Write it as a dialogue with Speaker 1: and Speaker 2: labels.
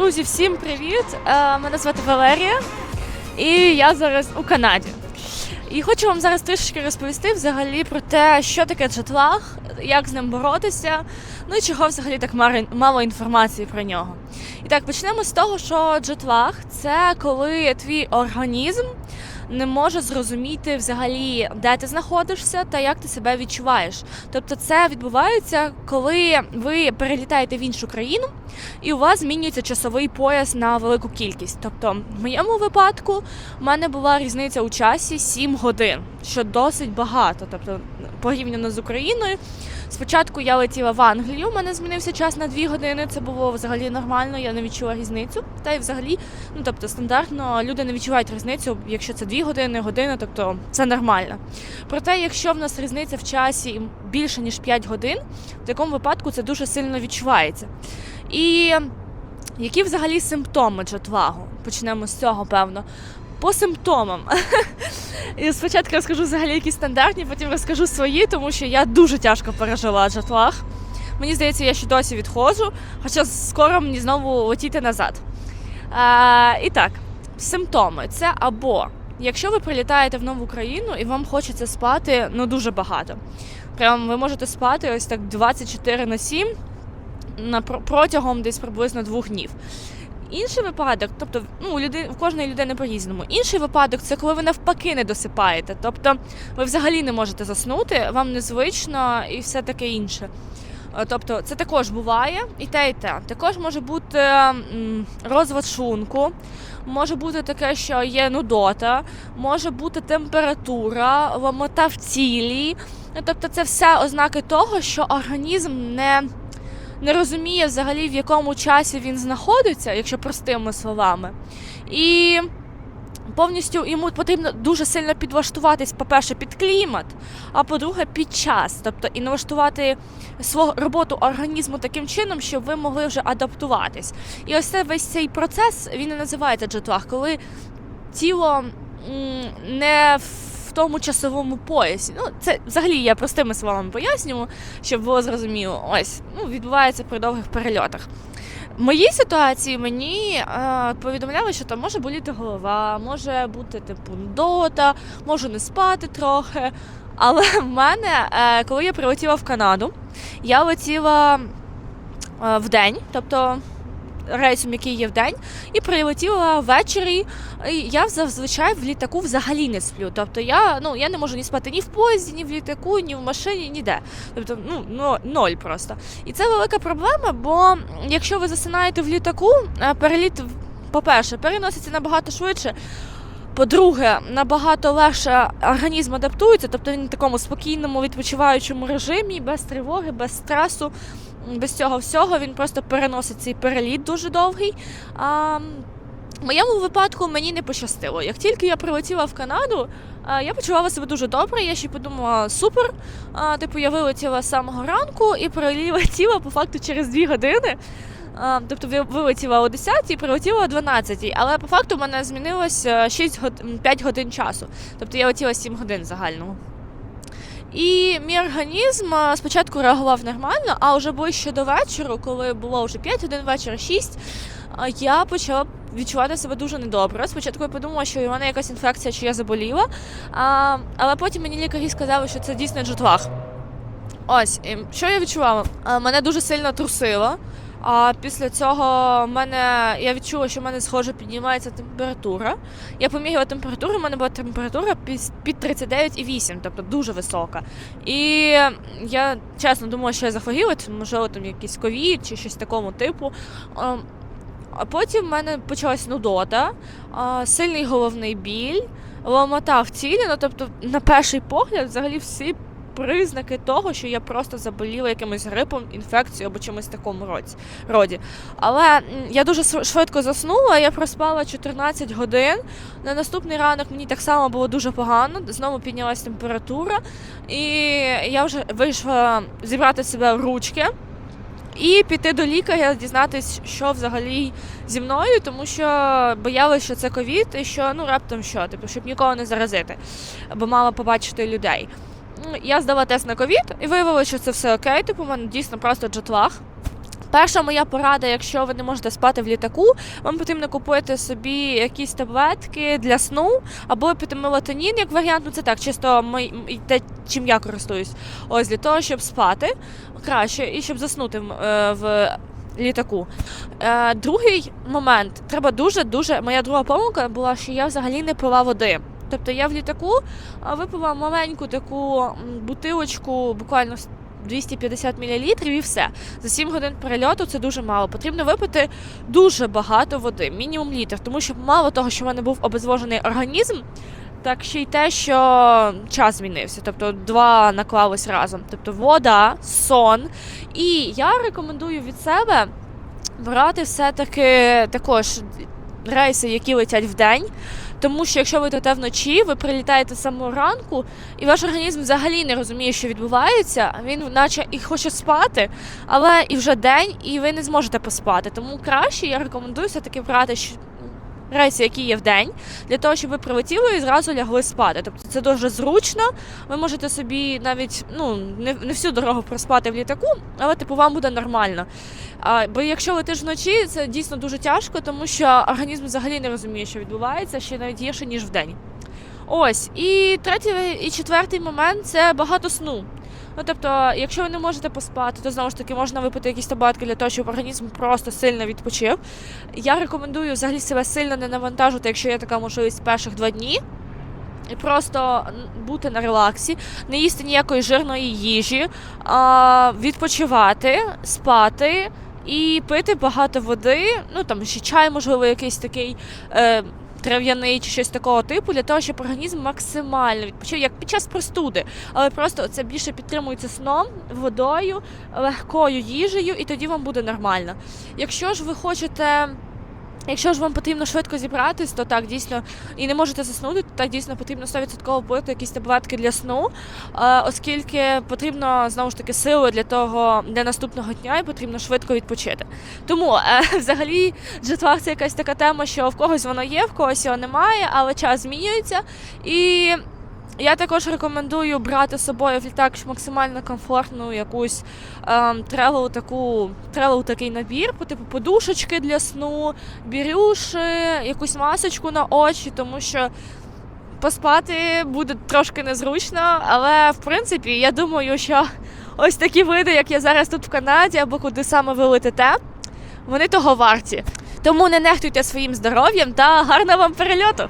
Speaker 1: Друзі, всім привіт! Е, Мене звати Валерія, і я зараз у Канаді. І хочу вам зараз трішки розповісти взагалі про те, що таке джетлаг, як з ним боротися, ну і чого взагалі так мало інформації про нього. І так, почнемо з того, що джетлаг це коли твій організм не може зрозуміти взагалі, де ти знаходишся та як ти себе відчуваєш. Тобто, це відбувається, коли ви перелітаєте в іншу країну, і у вас змінюється часовий пояс на велику кількість. Тобто, в моєму випадку в мене була різниця у часі 7 годин, що досить багато. Тобто, порівняно з Україною. Спочатку я летіла в Англію, у мене змінився час на 2 години. Це було взагалі нормально, я не відчула різницю. Та й взагалі, ну тобто, стандартно люди не відчувають різницю, якщо це 2 години, година, тобто це нормально. Проте, якщо в нас різниця в часі більше ніж 5 годин, в такому випадку це дуже сильно відчувається. І які взагалі симптоми джетлагу? Почнемо з цього, певно. По симптомам. І спочатку розкажу взагалі які стандартні, потім розкажу свої, тому що я дуже тяжко пережила джетлаг. Мені здається, я ще досі відходжу, хоча скоро мені знову летіти назад. А, і так, симптоми це або якщо ви прилітаєте в нову країну і вам хочеться спати ну дуже багато. Прям ви можете спати ось так 24 на 7 на протягом десь приблизно двох днів. Інший випадок, тобто ну, люди, у кожної людини по-різному. Інший випадок це коли ви навпаки не досипаєте. Тобто ви взагалі не можете заснути, вам незвично і все таке інше. Е, Тобто це також буває і те, і те. Також може бути м, розлад шлунку, може бути таке, що є нудота, може бути температура, ломота в тілі. Ну, Тобто це все ознаки того, що організм не не розуміє взагалі, в якому часі він знаходиться, якщо простими словами. І повністю йому потрібно дуже сильно підлаштуватись, по-перше, під клімат, а по-друге, під час. Тобто і налаштувати свою роботу організму таким чином, щоб ви могли вже адаптуватись. І ось це весь цей процес він і називається джетлаг, коли тіло не в тому часовому поясі. Ну, це взагалі я простими словами пояснюю, щоб було зрозуміло. Ось ну, відбувається при довгих перельотах. В моїй ситуації мені е, повідомляли, що там може боліти голова, може бути типу нудота, можу не спати трохи. Але в мене, е, коли я прилетіла в Канаду, я летіла е, в день, тобто рейсом, який є в день, і прилетіла ввечері. І я зазвичай в літаку взагалі не сплю. Тобто я, ну, я не можу ні спати ні в поїзді, ні в літаку, ні в машині, ніде. Тобто, ну, ноль просто. І це велика проблема, бо якщо ви засинаєте в літаку, переліт, по-перше, переноситься набагато швидше. По-друге, набагато легше організм адаптується, тобто він в такому спокійному відпочиваючому режимі, без тривоги, без стресу, без цього всього він просто переносить цей переліт дуже довгий. А, в моєму випадку мені не пощастило. Як тільки я прилетіла в Канаду, я почувала себе дуже добре. Я ще подумала, супер. Типу, я вилетіла з самого ранку і прилетіла по факту через дві години. Тобто ви- вилетіла о 10 і прилетіла о 12, але по факту в мене змінилось е, 6 год... 5 годин часу. Тобто я летіла 7 годин загально. І мій організм е, спочатку реагував нормально, а вже ближче до вечора, коли було вже 5 годин вечора, 6, е, я почала відчувати себе дуже недобре. Спочатку я подумала, що у мене якась інфекція, чи я заболіла. А, але потім мені лікарі сказали, що це дійсно джутвах. Ось, і що я відчувала? А, Мене дуже сильно трусило. А після цього мене я відчула, що в мене схоже піднімається температура. Я поміряла температуру, в мене була температура під під 39,8, тобто дуже висока. І я чесно думала, що я захворіла, це можливо там якийсь ковід чи щось такому типу. А, потім в мене почалась нудота, сильний головний біль, ломота в тілі. Ну тобто, на перший погляд, взагалі всі признаки того, що я просто заболіла якимось грипом, інфекцією або чимось такому роді- роді. Але я дуже швидко заснула, я проспала 14 годин. На наступний ранок мені так само було дуже погано, знову піднялась температура, і я вже вийшла зібрати себе в ручки. І піти до лікаря, дізнатись, що взагалі зі мною, тому що боялася, що це ковід, і що ну раптом що, типу, щоб нікого не заразити, бо мала побачити людей. Я здала тест на ковід і виявилося, що це все окей. Типу, у мене дійсно просто джетлаг. Перша моя порада, якщо ви не можете спати в літаку, вам потрібно купити собі якісь таблетки для сну або піти мелатонін, як варіант. Ну це так, чисто мой, м- те, чим я користуюсь. Ось для того, щоб спати краще і щоб заснути в- е, в літаку. Е, другий момент треба дуже дуже. Моя друга помилка була, що я взагалі не пила води. Тобто я в літаку випила маленьку таку бутилочку, буквально 250 мл і все. За 7 годин перельоту це дуже мало. Потрібно випити дуже багато води, мінімум літр, тому що мало того, що в мене був обезвожений організм, так ще й те, що час змінився. Тобто два наклались разом. Тобто вода, сон. І я рекомендую від себе брати все-таки також рейси, які летять в день. Тому що якщо ви летите вночі, ви прилітаєте самого ранку, і ваш організм взагалі не розуміє, що відбувається. Він наче і хоче спати, але і вже день, і ви не зможете поспати. Тому краще я рекомендую все-таки брати щ- рейси, які є в день, для того, щоб ви прилетіли і зразу лягли спати. Тобто це дуже зручно. Ви можете собі навіть ну не, не всю дорогу проспати в літаку, але типу вам буде нормально. А, бо якщо летиш вночі, це дійсно дуже тяжко, тому що організм взагалі не розуміє, що відбувається, ще навіть гірше, ніж вдень. Ось, і третій і четвертий момент це багато сну. Ну, тобто, якщо ви не можете поспати, то знову ж таки можна випити якісь таблетки для того, щоб організм просто сильно відпочив. Я рекомендую взагалі себе сильно не навантажувати, якщо є така можливість перших два дні. І просто бути на релаксі, не їсти ніякої жирної їжі, відпочивати, спати і пити багато води. Ну там ще чай, можливо, якийсь такий. Трав'яний чи щось такого типу для того, щоб організм максимально відпочив, як під час простуди, але просто це більше підтримується сном, водою, легкою їжею, і тоді вам буде нормально. Якщо ж ви хочете Якщо ж вам потрібно швидко зібратись, то так дійсно і не можете заснути, то так дійсно потрібно 100% пити якісь таблетки для сну, е, оскільки потрібно знову ж таки сили для того для наступного дня і потрібно швидко відпочити. Тому е, взагалі джетлаг це якась така тема, що в когось воно є, в когось його немає, але час змінюється. І я також рекомендую брати з собою в літак максимально комфортну якусь ем, тревел таку тревел такий набір, типу подушечки для сну, бірюші, якусь масочку на очі, тому що поспати буде трошки незручно, але в принципі я думаю, що ось такі види, як я зараз тут в Канаді, або куди саме ви летите, вони того варті. Тому не нехтуйте своїм здоров'ям та гарного вам перельоту!